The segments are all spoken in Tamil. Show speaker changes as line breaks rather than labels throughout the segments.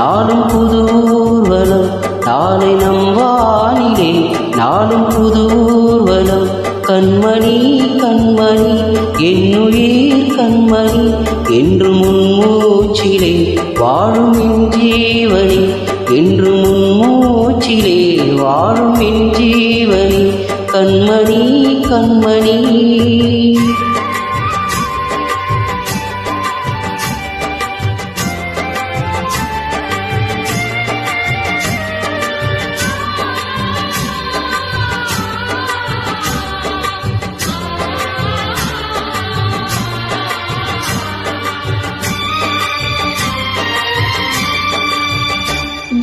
நாளும் புது ஊர்வலம் நாளை நம் வானிலே. நாளும் புது ஊர்வலம் கண்மணி கண்மணி என்னுயிர் கண்மணி என்று முன்மூச்சிலே வாழும் என் ஜீவனி என்று முன்மூச்சிலே வாழும் என் ஜீவனி கண்மணி கண்மணி.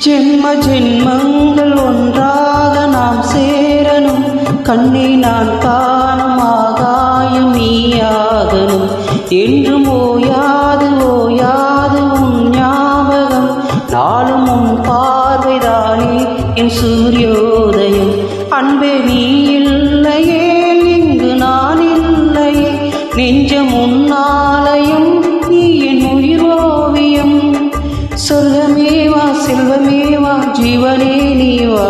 ஜென்ம ஜென்மங்கள் ஒன்றாக நாம் சேரணும். கண்ணை நான் காணும் ஆகாயம் நீயாகணும். என்றும் ஓயாது ஓயாது உன் ஞாபகம். நாளும் உன் பார்வைதானே என் சூரியோதயம். அன்பே நீ இல்லையே இங்கு நான் இல்லையே. நெஞ்சம் உன்னா வா செல்வமே வா ஜீவனே நீ வா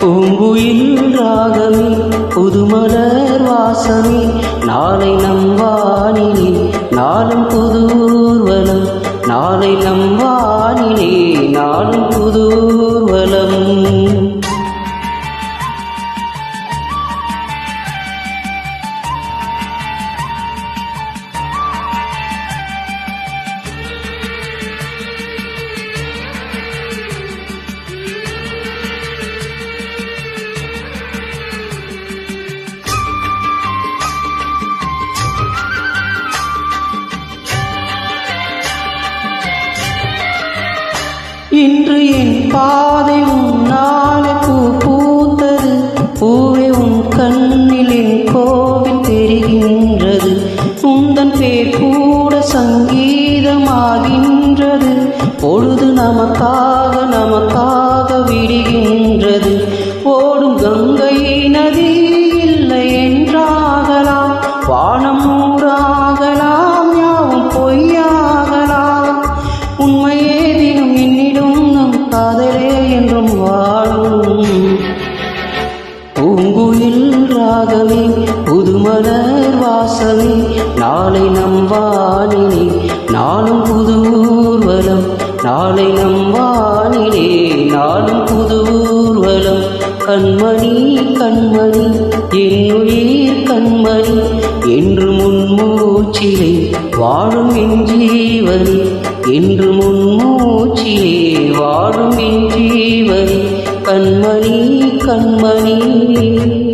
பூங்குயில் ராகமே புதுமலர் வாசமே நாளை நம் வானிலே நாளும் புதூர்வலம் நாளை நம் வானிலே நாளும் புதூர்வலம் இன்று என் பாதை உன்னால பூ பூத்தது. பூவே உன் கண்ணில் என் கோவில் தெரிகின்றது உந்தன் பேர் கூட சங்கீதமாகின்றது. பொழுது நமக்காக நமக்காக விடுகின்றது. ஓடும் கங்கை நதி ராகமே புதுமலர் வாசமே நாளை நம் வானிலே நாளும் புது ஊர்வலம் நாளை நம் வானிலே நாளும் புது ஊர்வலம். கண்மணி கண்மணி என்னுயிர் கண்மணி என்று முன்மூச்சிலே வாழும் என் ஜீவனி என்று முன்மூச்சிலே வாழும் என் ஜீவனி. கண்மணி கண்மணி.